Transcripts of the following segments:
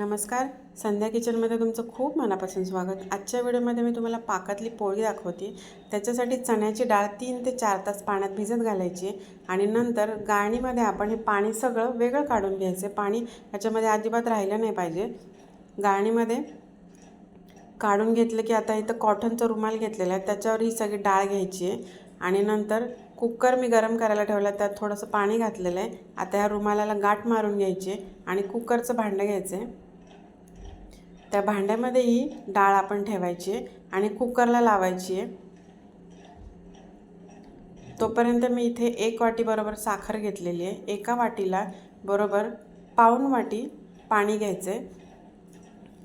नमस्कार. संध्या किचनमध्ये तुमचं खूप मनापासून स्वागत. आजच्या व्हिडिओमध्ये मी तुम्हाला पाकातली पोळी दाखवते. त्याच्यासाठी चण्याची डाळ तीन ते चार तास पाण्यात भिजत घालायची आणि नंतर गाळणीमध्ये आपण हे पाणी सगळं वेगळं काढून घ्यायचं. पाणी ह्याच्यामध्ये अजिबात राहिलं नाही पाहिजे. गाळणीमध्ये काढून घेतलं की आता इथं कॉटनचा रुमाल घेतलेला आहे. त्याच्यावर ही सगळी डाळ घ्यायची आहे. आणि नंतर कुकर मी गरम करायला ठेवला त्यात थोडंसं पाणी घातलेलं आहे. आता ह्या रुमालाला गाठ मारून घ्यायची आणि कुकरचं भांडं घ्यायचं आहे. त्या भांड्यामध्ये ही डाळ आपण ठेवायची आहे आणि कुकरला लावायची आहे. तोपर्यंत मी इथे एक वाटी बरोबर साखर घेतलेली आहे. एका वाटीला बरोबर पाऊण वाटी पाणी घ्यायचं आहे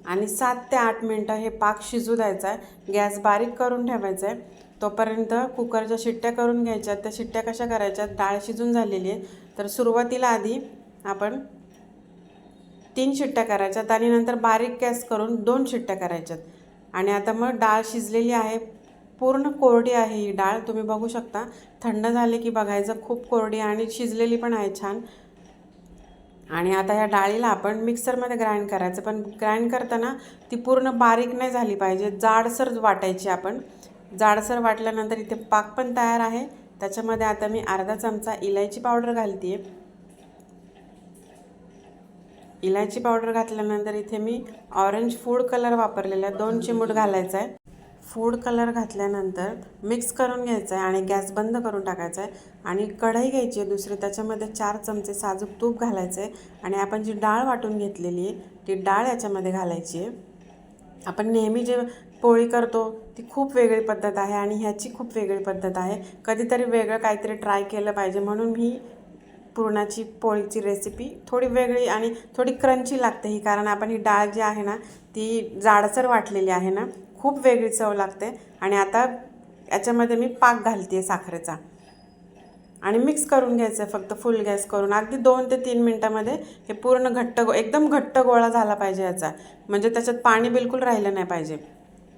आणि सात ते आठ मिनटं हे पाक शिजू द्यायचा आहे. गॅस बारीक करून ठेवायचा आहे तोपर्यंत कुकरच्या शिट्ट्या करून घ्यायच्या त्या शिट्ट्या कशा करायच्या डाळ शिजून झालेली आहे. तर सुरुवातीला आधी आपण तीन शिट्ट्या करायच्यात आणि नंतर बारीक गॅस करून दोन शिट्ट्या करायच्यात. आणि आता मग डाळ शिजलेली आहे. पूर्ण कोरडी आहे ही डाळ. तुम्ही बघू शकता. थंड झाले की बघायचं. खूप कोरडी आणि शिजलेली पण आहे छान. आणि आता ह्या डाळीला आपण मिक्सरमध्ये ग्राइंड करायचं. पण ग्राइंड करताना ती पूर्ण बारीक नाही झाली पाहिजे. जाडसर वाटायची आपण. जाडसर वाटल्यानंतर इथे पाक पण तयार आहे. त्याच्यामध्ये आता मी अर्धा चमचा इलायची पावडर घालते आहे इलायची पावडर घातल्यानंतर इथे मी ऑरेंज फूड कलर वापरलेला आहे दोन चिमूट घालायचा आहे. फूड कलर घातल्यानंतर मिक्स करून घ्यायचं आहे आणि गॅस बंद करून टाकायचा आहे. आणि कढई घ्यायची आहे दुसरी त्याच्यामध्ये चार चमचे साजूक तूप घालायचं आहे. आणि आपण जी डाळ वाटून घेतलेली आहे ती डाळ याच्यामध्ये घालायची आहे. आपण नेहमी जे पोळी करतो ती खूप वेगळी पद्धत आहे आणि ह्याची खूप वेगळी पद्धत आहे. कधीतरी वेगळं काहीतरी ट्राय केलं पाहिजे म्हणून मी पुरणाची पोळीची रेसिपी थोडी वेगळी आणि थोडी क्रंची लागते ही कारण आपण ही डाळ जी आहे ना ती जाडसर वाटलेली आहे ना खूप वेगळी चव लागते. आणि आता याच्यामध्ये मी पाक घालते साखरेचा. आणि मिक्स करून घ्यायचं आहे फक्त फुल गॅस करून. अगदी दोन ते तीन मिनटामध्ये हे पूर्ण घट्ट गो एकदम घट्ट गोळा झाला पाहिजे याचा. म्हणजे त्याच्यात पाणी बिलकुल राहिलं नाही पाहिजे.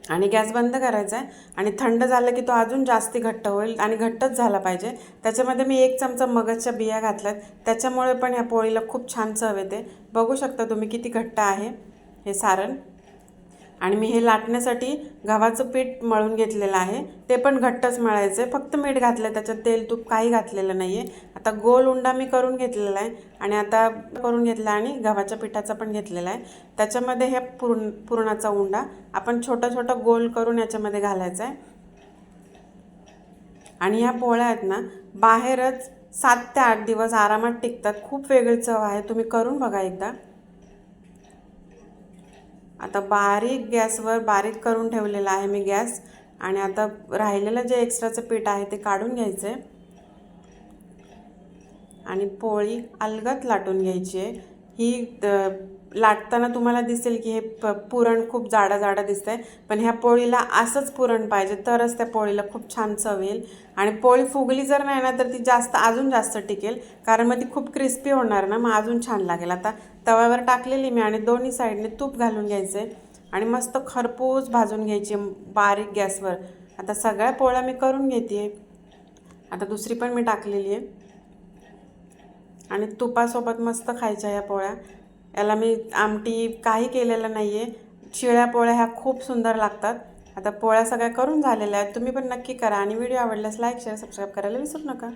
आणि गॅस बंद करायचा आहे आणि थंड झालं की तो अजून जास्ती घट्ट होईल आणि घट्टच झाला पाहिजे. त्याच्यामध्ये मी एक चमचा मगजच्या बिया घातल्यात. त्याच्यामुळे पण ह्या पोळीला खूप छान चव येते. बघू शकता तुम्ही किती घट्ट आहे हे सारण. आणि मी हे लाटण्यासाठी गव्हाचं पीठ मळून घेतलेलं आहे. ते पण घट्टच मळायचं आहे फक्त मीठ घातलं त्याच्यात तेल तूप काही घातलेलं नाही आहे आता गोल उंडा मी करून घेतलेला आहे. आणि आता करून घेतला आणि गव्हाच्या पिठाचा पण घेतलेला आहे. त्याच्यामध्ये हे पुरण पुरणाचा उंडा आपण छोटा छोटा गोल करून याच्यामध्ये घालायचा आहे आणि ह्या पोळ्या आहेत ना बाहेरच सात ते आठ दिवस आरामात टिकतात. खूप वेगळी चव आहे. तुम्ही करून बघा एकदा. आता बारीक गॅसवर बारीक करून ठेवलेला आहे मी गॅस. आणि आता राहिलेलं जे एक्स्ट्राचं पीठ आहे ते काढून घ्यायचं आहे आणि पोळी अलगत लाटून घ्यायची आहे. ही लाटताना तुम्हाला दिसेल की हे प पुरण खूप जाडा जाडा दिसतं आहे पण ह्या पोळीला असंच पुरण पाहिजे तरच त्या पोळीला खूप छान चव येईल. आणि पोळी फुगली जर नाही ना तर ती जास्त अजून जास्त टिकेल कारण मग ती खूप क्रिस्पी होणार ना मग अजून छान लागेल. आता तव्यावर टाकलेली मी आणि दोन्ही साईडने तूप घालून घ्यायचं आहे आणि मस्त खरपूस भाजून घ्यायची बारीक गॅसवर. आता सगळ्या पोळ्या मी करून घेते आता दुसरी पण मी टाकलेली आहे. आणि तुपासोबत मस्त खायच्या या पोळ्या. याला मी आमटी काही केलेलं नाही आहे शिळ्या पोळ्या ह्या खूप सुंदर लागतात. आता पोळ्या सगळ्या करून झालेल्या आहेत. तुम्ही पण नक्की करा. आणि व्हिडिओ आवडल्यास लाईक शेअर सबस्क्राईब करायला विसरू नका.